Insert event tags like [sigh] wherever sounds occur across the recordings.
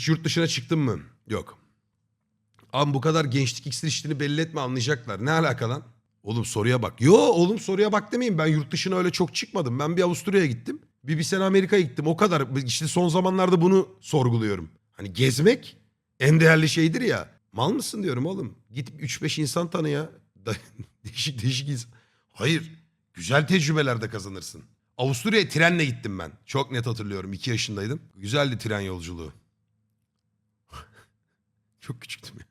Hiç yurt dışına çıktın mı? Yok. Abi bu kadar gençlik iksir içtiğini belli etme anlayacaklar. Ne alaka lan? Oğlum soruya bak. Yo oğlum soruya bak demeyin. Ben yurt dışına öyle çok çıkmadım. Ben bir Avusturya'ya gittim. Bir, bir sene Amerika'ya gittim. O kadar. İşte son zamanlarda bunu sorguluyorum. Hani gezmek en değerli şeydir ya. Mal mısın diyorum oğlum. Git 3-5 insan tanı ya. [laughs] Değişik değişik insan. Hayır. Güzel tecrübeler de kazanırsın. Avusturya'ya trenle gittim ben. Çok net hatırlıyorum. 2 yaşındaydım. Güzeldi tren yolculuğu. Çok küçüktüm ya.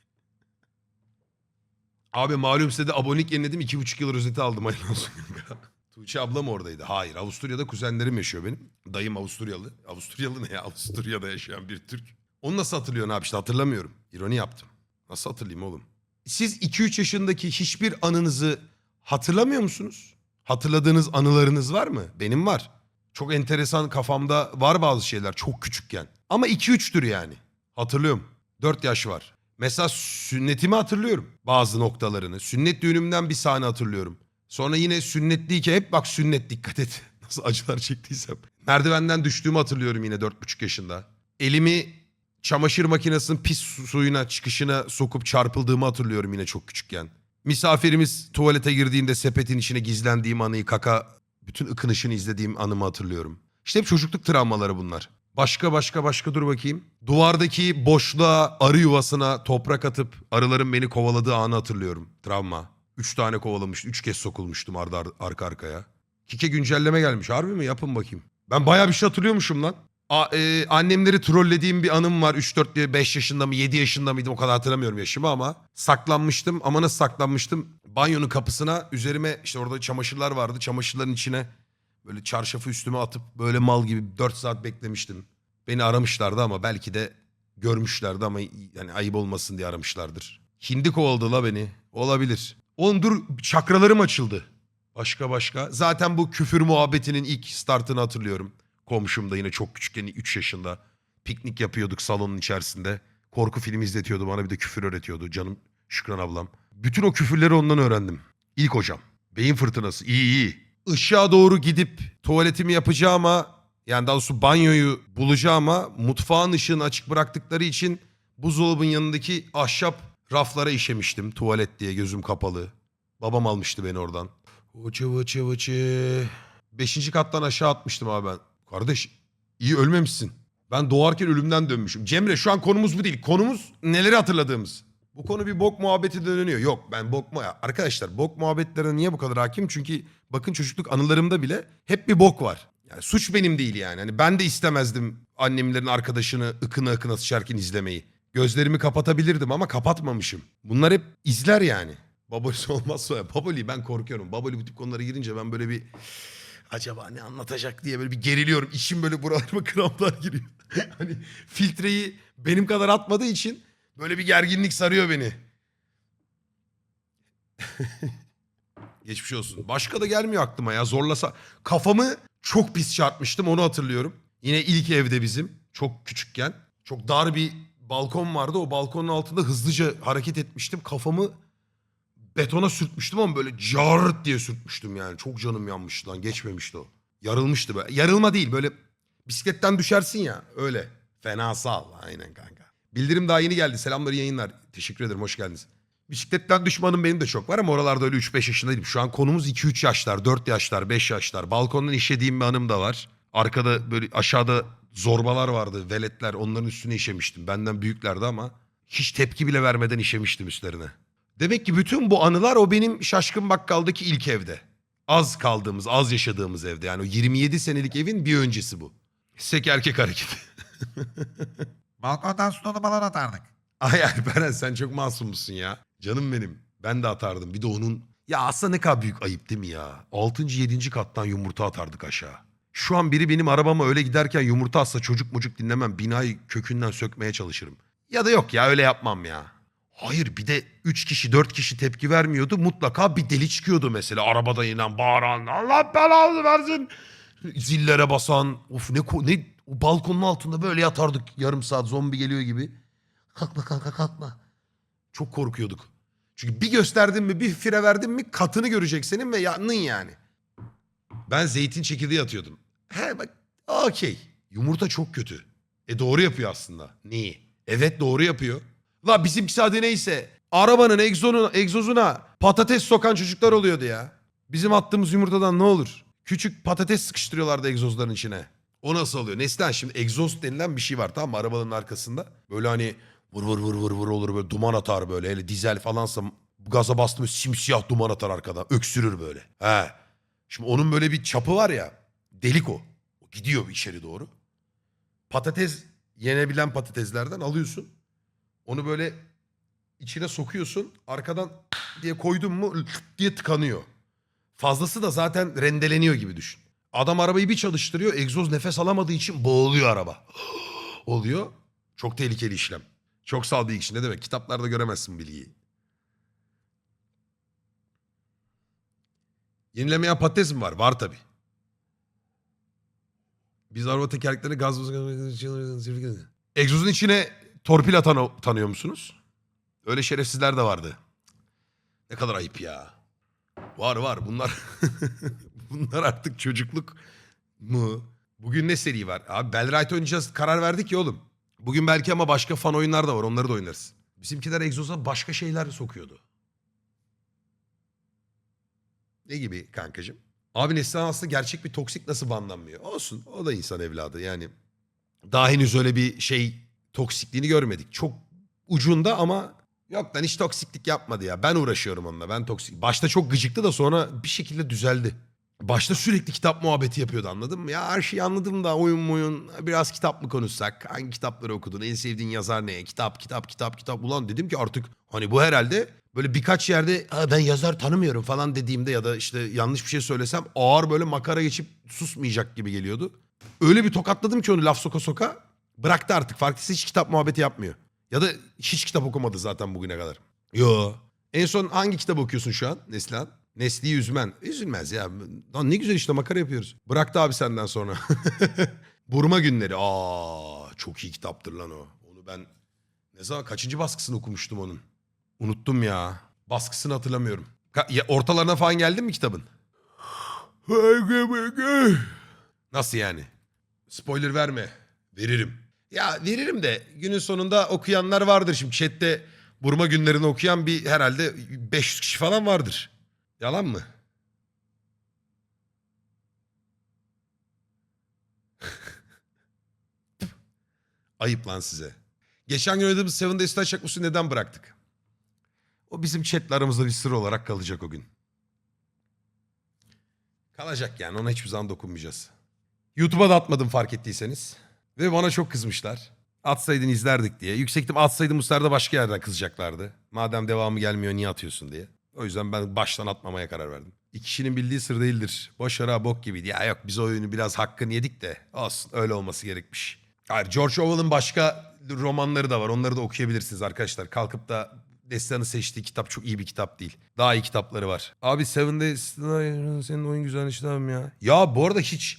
Abi malum size de abonelik yeniledim. iki buçuk yıl rozeti aldım. Hayırlı olsun. [laughs] Tuğçe ablam oradaydı. Hayır. Avusturya'da kuzenlerim yaşıyor benim. Dayım Avusturyalı. Avusturyalı ne ya? Avusturya'da yaşayan bir Türk. Onu nasıl hatırlıyorsun abi? İşte hatırlamıyorum. İroni yaptım. Nasıl hatırlayayım oğlum? Siz 2-3 yaşındaki hiçbir anınızı hatırlamıyor musunuz? Hatırladığınız anılarınız var mı? Benim var. Çok enteresan kafamda var bazı şeyler çok küçükken. Ama 2-3'tür yani. Hatırlıyorum. 4 yaş var. Mesela sünnetimi hatırlıyorum bazı noktalarını. Sünnet düğünümden bir sahne hatırlıyorum. Sonra yine sünnetli hep bak sünnet dikkat et. [laughs] Nasıl acılar çektiysem. Merdivenden düştüğümü hatırlıyorum yine 4,5 yaşında. Elimi çamaşır makinesinin pis su- suyuna çıkışına sokup çarpıldığımı hatırlıyorum yine çok küçükken. Misafirimiz tuvalete girdiğinde sepetin içine gizlendiğim anıyı kaka bütün ıkınışını izlediğim anımı hatırlıyorum. İşte hep çocukluk travmaları bunlar. Başka başka başka dur bakayım. Duvardaki boşluğa arı yuvasına toprak atıp arıların beni kovaladığı anı hatırlıyorum. Travma. Üç tane kovalamış, üç kez sokulmuştum arda ar- arka arkaya. Kike güncelleme gelmiş. Harbi mi? Yapın bakayım. Ben bayağı bir şey hatırlıyormuşum lan. A- e, annemleri trollediğim bir anım var. 3-4 diye 5 yaşında mı 7 yaşında mıydım o kadar hatırlamıyorum yaşımı ama saklanmıştım ama nasıl saklanmıştım? Banyonun kapısına üzerime işte orada çamaşırlar vardı. Çamaşırların içine böyle çarşafı üstüme atıp böyle mal gibi 4 saat beklemiştim. Beni aramışlardı ama belki de görmüşlerdi ama yani ayıp olmasın diye aramışlardır. Hindi kovaladı la beni. Olabilir. Oğlum dur çakralarım açıldı. Başka başka. Zaten bu küfür muhabbetinin ilk startını hatırlıyorum. Komşum da yine çok küçükken 3 yaşında. Piknik yapıyorduk salonun içerisinde. Korku filmi izletiyordu bana bir de küfür öğretiyordu canım Şükran ablam. Bütün o küfürleri ondan öğrendim. İlk hocam. Beyin fırtınası iyi iyi. Işığa doğru gidip tuvaletimi yapacağıma yani daha doğrusu banyoyu bulacağıma mutfağın ışığını açık bıraktıkları için buzdolabın yanındaki ahşap raflara işemiştim. Tuvalet diye gözüm kapalı. Babam almıştı beni oradan. Vıçı vıçı vıçı. Beşinci kattan aşağı atmıştım abi ben. Kardeş iyi ölmemişsin. Ben doğarken ölümden dönmüşüm. Cemre şu an konumuz bu değil. Konumuz neleri hatırladığımız. Bu konu bir bok muhabbeti dönüyor. Yok ben bok mu Arkadaşlar bok muhabbetlerine niye bu kadar hakim? Çünkü bakın çocukluk anılarımda bile hep bir bok var. Yani suç benim değil yani. Hani ben de istemezdim annemlerin arkadaşını ıkına ıkına sıçarken izlemeyi. Gözlerimi kapatabilirdim ama kapatmamışım. Bunlar hep izler yani. Babolisi [laughs] olmazsa ya. Baboli ben korkuyorum. Baboli bu tip konulara girince ben böyle bir acaba ne anlatacak diye böyle bir geriliyorum. İçim böyle buralarıma [laughs] kramplar giriyor. [laughs] hani filtreyi benim kadar atmadığı için böyle bir gerginlik sarıyor beni. Geçmiş olsun. Başka da gelmiyor aklıma ya zorlasa. Kafamı çok pis çarpmıştım onu hatırlıyorum. Yine ilk evde bizim çok küçükken. Çok dar bir balkon vardı. O balkonun altında hızlıca hareket etmiştim. Kafamı betona sürtmüştüm ama böyle cart diye sürtmüştüm yani. Çok canım yanmıştı lan geçmemişti o. Yarılmıştı böyle. Yarılma değil böyle bisikletten düşersin ya öyle. Fena sağ aynen kanka. Bildirim daha yeni geldi. Selamlar yayınlar. Teşekkür ederim hoş geldiniz. Bisikletten düşmanım benim de çok var ama oralarda öyle 3-5 yaşındaydım. Şu an konumuz 2-3 yaşlar, 4 yaşlar, 5 yaşlar. Balkondan işediğim bir anım da var. Arkada böyle aşağıda zorbalar vardı, veletler. Onların üstüne işemiştim. Benden büyüklerdi ama hiç tepki bile vermeden işemiştim üstlerine. Demek ki bütün bu anılar o benim şaşkın bakkaldaki ilk evde. Az kaldığımız, az yaşadığımız evde. Yani o 27 senelik evin bir öncesi bu. Sek erkek hareketi. [laughs] Balkondan sunulu balon atardık. Ay Alperen sen çok masumsun ya. Canım benim. Ben de atardım. Bir de onun... Ya aslında ne kadar büyük ayıp değil mi ya? 6. 7. kattan yumurta atardık aşağı. Şu an biri benim arabama öyle giderken yumurta atsa çocuk mucuk dinlemem. Binayı kökünden sökmeye çalışırım. Ya da yok ya öyle yapmam ya. Hayır bir de 3 kişi 4 kişi tepki vermiyordu. Mutlaka bir deli çıkıyordu mesela. Arabada inen bağıran Allah belanı versin. Zillere basan. Of ne, ne balkonun altında böyle yatardık yarım saat zombi geliyor gibi. Kalkma kalkma kalkma. Çok korkuyorduk. Çünkü bir gösterdin mi bir fire verdin mi katını görecek senin ve yandın yani. Ben zeytin çekirdeği atıyordum. He bak okey. Yumurta çok kötü. E doğru yapıyor aslında. Neyi? Evet doğru yapıyor. La bizimkisi adı neyse arabanın egzonuna, egzozuna patates sokan çocuklar oluyordu ya. Bizim attığımız yumurtadan ne olur? Küçük patates sıkıştırıyorlardı egzozların içine. O nasıl oluyor? Neslihan şimdi egzoz denilen bir şey var tamam mı arabanın arkasında. Böyle hani vur vur vur vur vur olur böyle duman atar böyle. Hele dizel falansa gaza bastım simsiyah duman atar arkadan. Öksürür böyle. He. Şimdi onun böyle bir çapı var ya. Delik o. O gidiyor içeri doğru. Patates yenebilen patateslerden alıyorsun. Onu böyle içine sokuyorsun. Arkadan diye koydun mu diye tıkanıyor. Fazlası da zaten rendeleniyor gibi düşün. Adam arabayı bir çalıştırıyor. Egzoz nefes alamadığı için boğuluyor araba. [gasps] Oluyor. Çok tehlikeli işlem. Çok sağ bilgi için ne demek? Kitaplarda göremezsin bilgiyi. Yenilemeyen patates mi var? Var tabii. Biz araba tekerleklerini gaz... Egzozun içine torpil atan tanıyor musunuz? Öyle şerefsizler de vardı. Ne kadar ayıp ya. Var var bunlar. [laughs] bunlar artık çocukluk mu? Bugün ne seri var? Abi Bellrite oynayacağız karar verdik ya oğlum. Bugün belki ama başka fan oyunlar da var onları da oynarız. Bizimkiler egzoza başka şeyler sokuyordu. Ne gibi kankacığım? Abi Neslihan aslında gerçek bir toksik nasıl banlanmıyor? Olsun o da insan evladı yani. Daha henüz öyle bir şey toksikliğini görmedik. Çok ucunda ama yok lan hiç toksiklik yapmadı ya. Ben uğraşıyorum onunla ben toksik. Başta çok gıcıktı da sonra bir şekilde düzeldi. Başta sürekli kitap muhabbeti yapıyordu anladın mı? Ya her şeyi anladım da oyun oyun biraz kitap mı konuşsak? Hangi kitapları okudun? En sevdiğin yazar ne? Kitap kitap kitap kitap. Ulan dedim ki artık hani bu herhalde böyle birkaç yerde "Ha, ben yazar tanımıyorum falan dediğimde ya da işte yanlış bir şey söylesem ağır böyle makara geçip susmayacak gibi geliyordu. Öyle bir tokatladım ki onu laf soka soka bıraktı artık. Farklısı hiç kitap muhabbeti yapmıyor. Ya da hiç kitap okumadı zaten bugüne kadar. Yo. En son hangi kitap okuyorsun şu an Neslihan? Nesli'yi üzmen. Üzülmez ya. Lan ne güzel işte makara yapıyoruz. Bıraktı abi senden sonra. [laughs] Burma günleri. Aa çok iyi kitaptır lan o. Onu ben ne zaman kaçıncı baskısını okumuştum onun. Unuttum ya. Baskısını hatırlamıyorum. Ka- ya, ortalarına falan geldin mi kitabın? [sighs] Nasıl yani? Spoiler verme. Veririm. Ya veririm de günün sonunda okuyanlar vardır. Şimdi chatte Burma günlerini okuyan bir herhalde 500 kişi falan vardır. Yalan mı? [laughs] Ayıp lan size. Geçen gün oynadığımız Seven Days to Çakmus'u neden bıraktık? O bizim chatle bir sır olarak kalacak o gün. Kalacak yani ona hiçbir zaman dokunmayacağız. YouTube'a da atmadım fark ettiyseniz. Ve bana çok kızmışlar. Atsaydın izlerdik diye. Yüksek ihtimal atsaydım bu sefer de başka yerden kızacaklardı. Madem devamı gelmiyor niye atıyorsun diye. O yüzden ben baştan atmamaya karar verdim. İki kişinin bildiği sır değildir. Boş ara bok gibiydi. Ya yok biz o oyunu biraz hakkını yedik de olsun öyle olması gerekmiş. Hayır George Orwell'ın başka romanları da var. Onları da okuyabilirsiniz arkadaşlar. Kalkıp da Neslihan'ın seçtiği kitap çok iyi bir kitap değil. Daha iyi kitapları var. Abi Seven Days senin oyun güzel işlemem ya. Ya bu arada hiç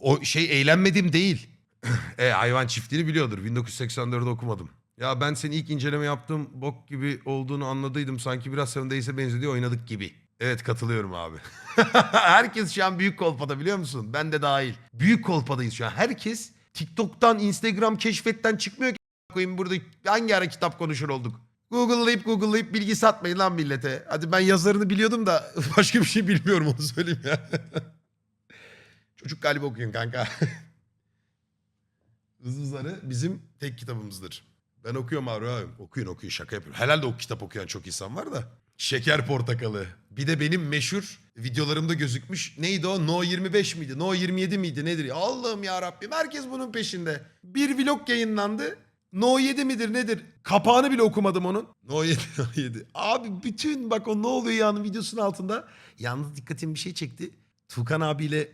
o şey eğlenmedim değil. [laughs] e, hayvan çiftliğini biliyordur. 1984'de okumadım. Ya ben senin ilk inceleme yaptığım bok gibi olduğunu anladıydım. Sanki biraz Seven Days'e benzedi oynadık gibi. Evet katılıyorum abi. Herkes şu an büyük kolpada biliyor musun? Ben de dahil. Büyük kolpadayız şu an. Herkes TikTok'tan, Instagram keşfetten çıkmıyor ki. Koyayım burada hangi ara kitap konuşur olduk. Google'layıp Google'layıp bilgi satmayın lan millete. Hadi ben yazarını biliyordum da başka bir şey bilmiyorum onu söyleyeyim ya. Çocuk galiba okuyun kanka. Hızlı Zarı bizim tek kitabımızdır. Ben okuyorum abi. abi. Okuyun okuyun şaka yapıyorum. Herhalde o kitap okuyan çok insan var da. Şeker portakalı. Bir de benim meşhur videolarımda gözükmüş. Neydi o? No 25 miydi? No 27 miydi? Nedir? Allah'ım ya Rabbim herkes bunun peşinde. Bir vlog yayınlandı. No 7 midir nedir? Kapağını bile okumadım onun. No 7, [laughs] No 7. Abi bütün bak o ne oluyor yani videosunun altında. Yalnız dikkatim bir şey çekti. Tuğkan abiyle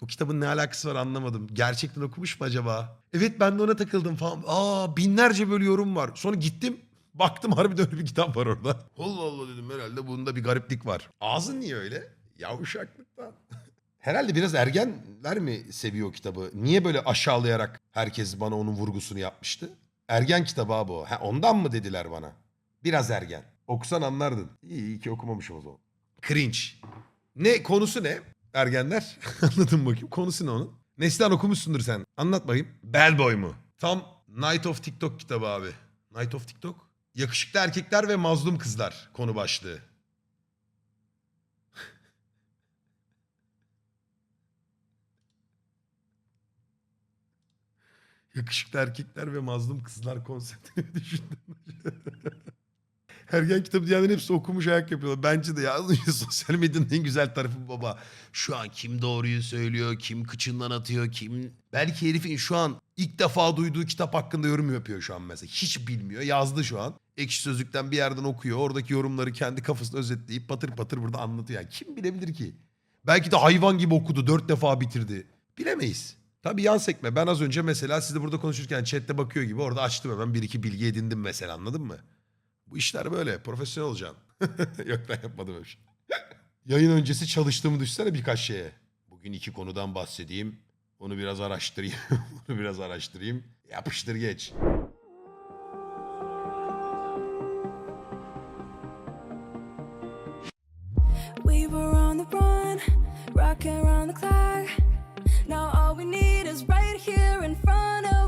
o kitabın ne alakası var anlamadım. Gerçekten okumuş mu acaba? Evet ben de ona takıldım falan. Aa binlerce böyle yorum var. Sonra gittim. Baktım harbiden öyle bir kitap var orada. Allah Allah dedim herhalde bunda bir gariplik var. Ağzın niye öyle? Yavuşaklıktan. [laughs] Herhalde biraz ergenler mi seviyor kitabı? Niye böyle aşağılayarak herkes bana onun vurgusunu yapmıştı? Ergen kitabı abi o. Ha, ondan mı dediler bana? Biraz ergen. Okusan anlardın. İyi, iyi ki okumamışım o zaman. Cringe. Ne konusu ne? Ergenler. [laughs] Anladım bakayım. Konusu ne onun? Neslihan okumuşsundur sen. Anlat bakayım. Bellboy mu? Tam Night of TikTok kitabı abi. Night of TikTok? Yakışıklı erkekler ve mazlum kızlar konu başlığı. [laughs] Yakışıklı erkekler ve mazlum kızlar konseptini [laughs] düşündüm. Ergen kitabı diyenlerin hepsi okumuş ayak yapıyorlar. Bence de ya [laughs] sosyal medyanın en güzel tarafı baba. Şu an kim doğruyu söylüyor, kim kıçından atıyor, kim... Belki herifin şu an ilk defa duyduğu kitap hakkında yorum yapıyor şu an mesela. Hiç bilmiyor. Yazdı şu an. Ekşi Sözlük'ten bir yerden okuyor. Oradaki yorumları kendi kafasında özetleyip patır patır burada anlatıyor. Yani kim bilebilir ki? Belki de hayvan gibi okudu. Dört defa bitirdi. Bilemeyiz. Tabii yan sekme. Ben az önce mesela siz de burada konuşurken chatte bakıyor gibi orada açtım hemen bir iki bilgi edindim mesela anladın mı? Bu işler böyle. Profesyonel olacaksın. [laughs] Yok ben yapmadım öyle şey. Yayın öncesi çalıştığımı düşünsene birkaç şeye. Bugün iki konudan bahsedeyim. Onu biraz araştırayım. [laughs] Onu biraz araştırayım. Yapıştır geç. We were on the run, rocking around the clock. Now all we need is right here in front of